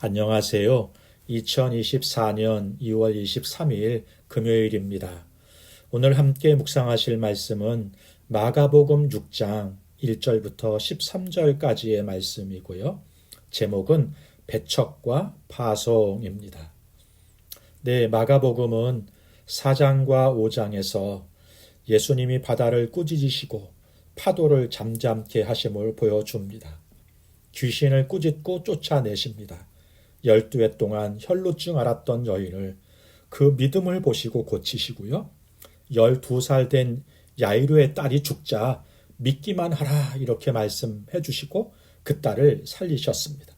안녕하세요. 2024년 2월 23일 금요일입니다. 오늘 함께 묵상하실 말씀은 마가복음 6장 1절부터 13절까지의 말씀이고요. 제목은 배척과 파송입니다. 네, 마가복음은 4장과 5장에서 예수님이 바다를 꾸짖으시고 파도를 잠잠케 하심을 보여줍니다. 귀신을 꾸짖고 쫓아내십니다. 열두 해 동안 혈루증 앓았던 여인을 그 믿음을 보시고 고치시고요. 열두 살 된 야이로의 딸이 죽자 믿기만 하라 이렇게 말씀해 주시고 그 딸을 살리셨습니다.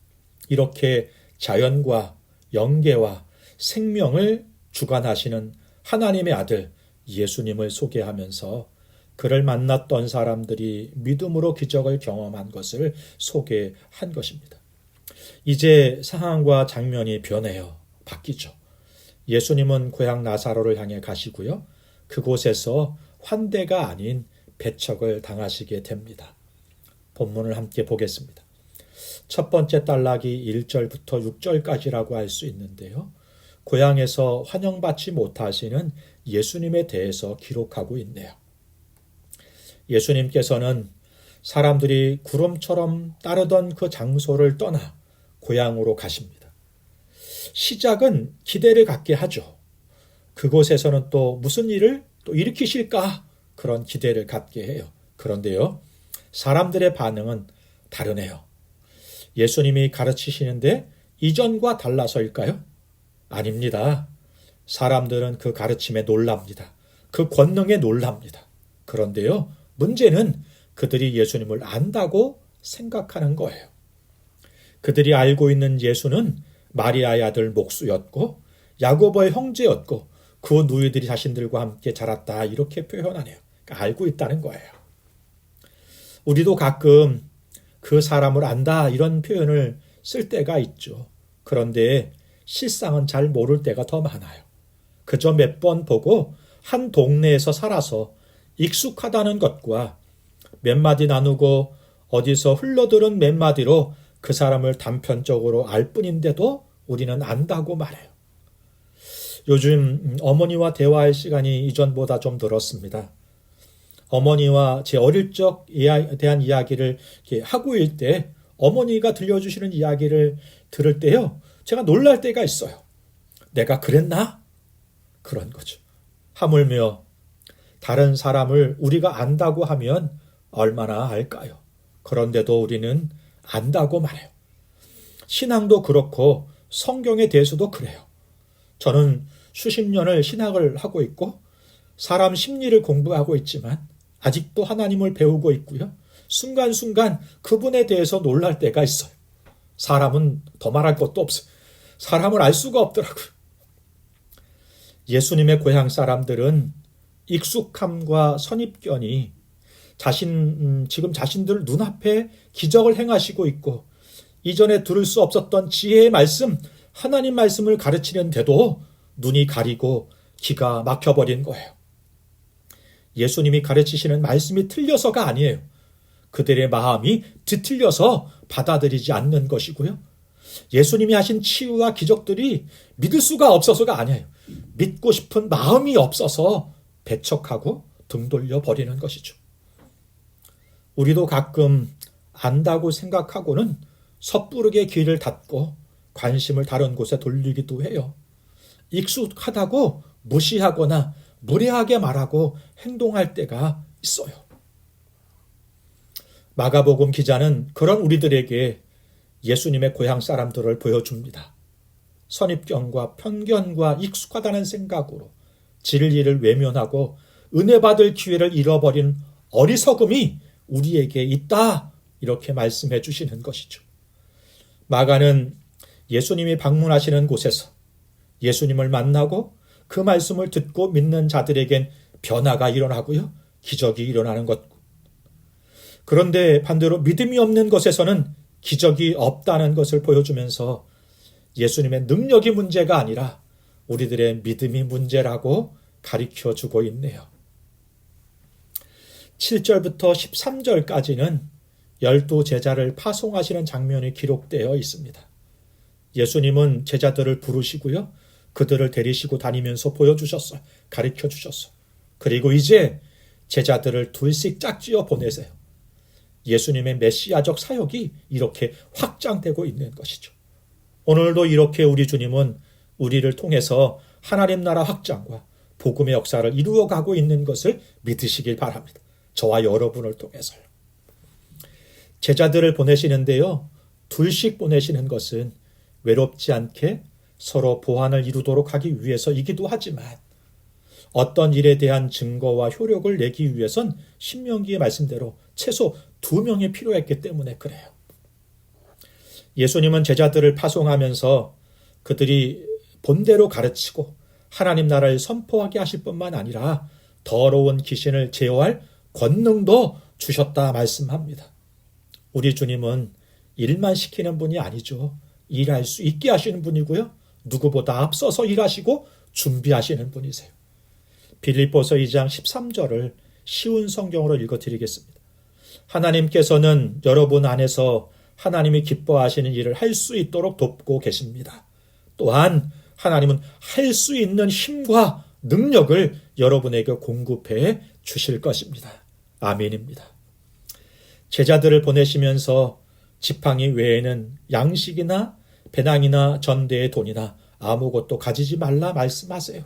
이렇게 자연과 영계와 생명을 주관하시는 하나님의 아들 예수님을 소개하면서 그를 만났던 사람들이 믿음으로 기적을 경험한 것을 소개한 것입니다. 이제 상황과 장면이 변해요. 바뀌죠. 예수님은 고향 나사로를 향해 가시고요. 그곳에서 환대가 아닌 배척을 당하시게 됩니다. 본문을 함께 보겠습니다. 첫 번째 단락이 1절부터 6절까지라고 할 수 있는데요. 고향에서 환영받지 못하시는 예수님에 대해서 기록하고 있네요. 예수님께서는 사람들이 구름처럼 따르던 그 장소를 떠나 고향으로 가십니다. 시작은 기대를 갖게 하죠. 그곳에서는 또 무슨 일을 또 일으키실까 그런 기대를 갖게 해요. 그런데요, 사람들의 반응은 다르네요. 예수님이 가르치시는데 이전과 달라서일까요? 아닙니다. 사람들은 그 가르침에 놀랍니다. 그 권능에 놀랍니다. 그런데요, 문제는 그들이 예수님을 안다고 생각하는 거예요. 그들이 알고 있는 예수는 마리아의 아들 목수였고 야고보의 형제였고 그 누이들이 자신들과 함께 자랐다 이렇게 표현하네요. 그러니까 알고 있다는 거예요. 우리도 가끔 그 사람을 안다 이런 표현을 쓸 때가 있죠. 그런데 실상은 잘 모를 때가 더 많아요. 그저 몇 번 보고 한 동네에서 살아서 익숙하다는 것과 몇 마디 나누고 어디서 흘러들은 몇 마디로 그 사람을 단편적으로 알 뿐인데도 우리는 안다고 말해요. 요즘 어머니와 대화할 시간이 이전보다 좀 늘었습니다. 어머니와 제 어릴 적에 대한 이야기를 하고 있을 때 어머니가 들려주시는 이야기를 들을 때요. 제가 놀랄 때가 있어요. 내가 그랬나? 그런 거죠. 하물며 다른 사람을 우리가 안다고 하면 얼마나 알까요? 그런데도 우리는 안다고 말해요. 신앙도 그렇고 성경에 대해서도 그래요. 저는 수십 년을 신학을 하고 있고 사람 심리를 공부하고 있지만 아직도 하나님을 배우고 있고요. 순간순간 그분에 대해서 놀랄 때가 있어요. 사람은 더 말할 것도 없어요. 사람을 알 수가 없더라고요. 예수님의 고향 사람들은 익숙함과 선입견이 자신 음, 지금 자신들 눈앞에 기적을 행하시고 있고 이전에 들을 수 없었던 지혜의 말씀 하나님 말씀을 가르치는데도 눈이 가리고 기가 막혀버린 거예요. 예수님이 가르치시는 말씀이 틀려서가 아니에요. 그들의 마음이 뒤틀려서 받아들이지 않는 것이고요. 예수님이 하신 치유와 기적들이 믿을 수가 없어서가 아니에요. 믿고 싶은 마음이 없어서 배척하고 등 돌려 버리는 것이죠. 우리도 가끔 안다고 생각하고는 섣부르게 귀를 닫고 관심을 다른 곳에 돌리기도 해요. 익숙하다고 무시하거나 무례하게 말하고 행동할 때가 있어요. 마가복음 기자는 그런 우리들에게 예수님의 고향 사람들을 보여줍니다. 선입견과 편견과 익숙하다는 생각으로 진리를 외면하고 은혜 받을 기회를 잃어버린 어리석음이 우리에게 있다. 이렇게 말씀해 주시는 것이죠. 마가는 예수님이 방문하시는 곳에서 예수님을 만나고 그 말씀을 듣고 믿는 자들에겐 변화가 일어나고요. 기적이 일어나는 것. 그런데 반대로 믿음이 없는 것에서는 기적이 없다는 것을 보여주면서 예수님의 능력이 문제가 아니라 우리들의 믿음이 문제라고 가리켜 주고 있네요. 7절부터 13절까지는 열두 제자를 파송하시는 장면이 기록되어 있습니다. 예수님은 제자들을 부르시고요. 그들을 데리시고 다니면서 보여주셨어요. 가르쳐 주셨어요. 그리고 이제 제자들을 둘씩 짝지어 보내세요. 예수님의 메시아적 사역이 이렇게 확장되고 있는 것이죠. 오늘도 이렇게 우리 주님은 우리를 통해서 하나님 나라 확장과 복음의 역사를 이루어가고 있는 것을 믿으시길 바랍니다. 저와 여러분을 통해서요. 제자들을 보내시는데요. 둘씩 보내시는 것은 외롭지 않게 서로 보완을 이루도록 하기 위해서이기도 하지만 어떤 일에 대한 증거와 효력을 내기 위해선 신명기의 말씀대로 최소 두 명이 필요했기 때문에 그래요. 예수님은 제자들을 파송하면서 그들이 본대로 가르치고 하나님 나라를 선포하게 하실 뿐만 아니라 더러운 귀신을 제어할 권능도 주셨다 말씀합니다. 우리 주님은 일만 시키는 분이 아니죠. 일할 수 있게 하시는 분이고요. 누구보다 앞서서 일하시고 준비하시는 분이세요. 빌립보서 2장 13절을 쉬운 성경으로 읽어 드리겠습니다. 하나님께서는 여러분 안에서 하나님이 기뻐하시는 일을 할 수 있도록 돕고 계십니다. 또한 하나님은 할 수 있는 힘과 능력을 여러분에게 공급해 주실 것입니다. 아멘입니다. 제자들을 보내시면서 지팡이 외에는 양식이나 배낭이나 전대의 돈이나 아무것도 가지지 말라 말씀하세요.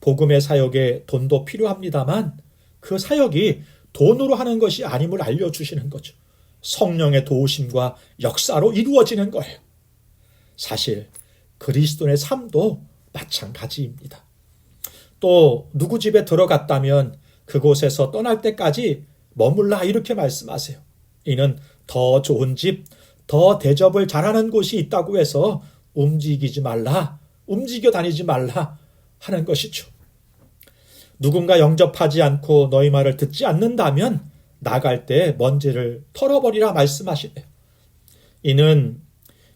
복음의 사역에 돈도 필요합니다만 그 사역이 돈으로 하는 것이 아님을 알려주시는 거죠. 성령의 도우심과 역사로 이루어지는 거예요. 사실 그리스도의 삶도 마찬가지입니다. 또 누구 집에 들어갔다면 그곳에서 떠날 때까지 머물라 이렇게 말씀하세요. 이는 더 좋은 집, 더 대접을 잘하는 곳이 있다고 해서 움직이지 말라, 움직여 다니지 말라 하는 것이죠. 누군가 영접하지 않고 너희 말을 듣지 않는다면 나갈 때 먼지를 털어버리라 말씀하시네요. 이는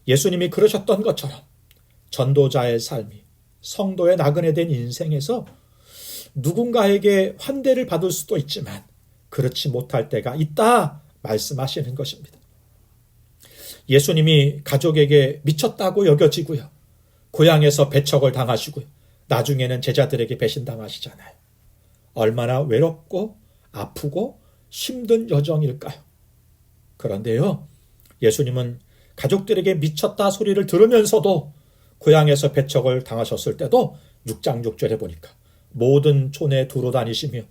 예수님이 그러셨던 것처럼 전도자의 삶이 성도의 나그네 된 인생에서 누군가에게 환대를 받을 수도 있지만 그렇지 못할 때가 있다 말씀하시는 것입니다. 예수님이 가족에게 미쳤다고 여겨지고요. 고향에서 배척을 당하시고요. 나중에는 제자들에게 배신당하시잖아요. 얼마나 외롭고 아프고 힘든 여정일까요? 그런데요, 예수님은 가족들에게 미쳤다 소리를 들으면서도 고향에서 배척을 당하셨을 때도 6장 6절에 보니까 모든 촌에 두루 다니시며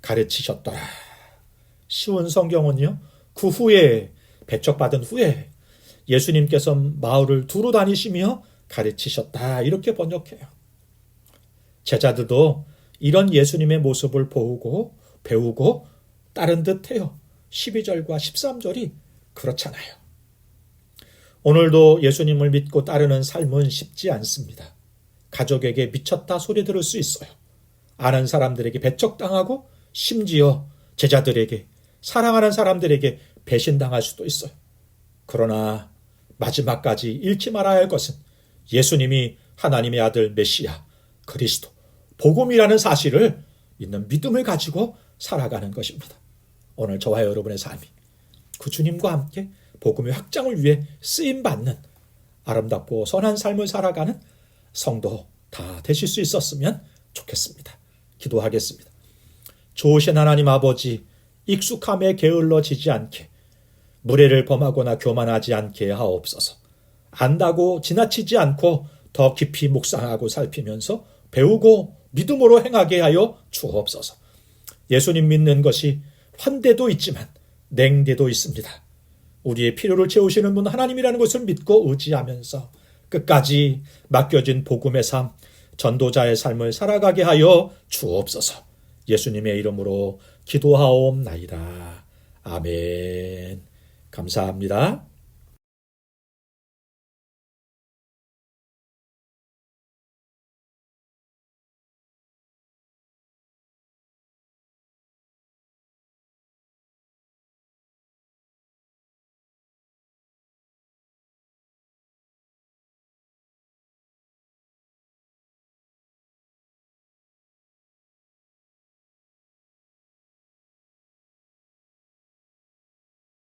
가르치셨더라. 쉬운 성경은요, 그 후에 배척받은 후에 예수님께서 마을을 두루 다니시며 가르치셨다. 이렇게 번역해요. 제자들도 이런 예수님의 모습을 보고 배우고 따른 듯해요. 12절과 13절이 그렇잖아요. 오늘도 예수님을 믿고 따르는 삶은 쉽지 않습니다. 가족에게 미쳤다 소리 들을 수 있어요. 아는 사람들에게 배척당하고 심지어 제자들에게 사랑하는 사람들에게 배신당할 수도 있어요. 그러나 마지막까지 잃지 말아야 할 것은 예수님이 하나님의 아들 메시아 그리스도 복음이라는 사실을 있는 믿음을 가지고 살아가는 것입니다. 오늘 저와 여러분의 삶이 그 주님과 함께 복음의 확장을 위해 쓰임 받는 아름답고 선한 삶을 살아가는 성도 다 되실 수 있었으면 좋겠습니다. 기도하겠습니다. 좋으신 하나님 아버지 익숙함에 게을러지지 않게 무례를 범하거나 교만하지 않게 하옵소서. 안다고 지나치지 않고 더 깊이 묵상하고 살피면서 배우고 믿음으로 행하게 하여 주옵소서. 예수님 믿는 것이 환대도 있지만 냉대도 있습니다. 우리의 필요를 채우시는 분 하나님이라는 것을 믿고 의지하면서 끝까지 맡겨진 복음의 삶, 전도자의 삶을 살아가게 하여 주옵소서. 예수님의 이름으로 기도하옵나이다. 아멘. 감사합니다.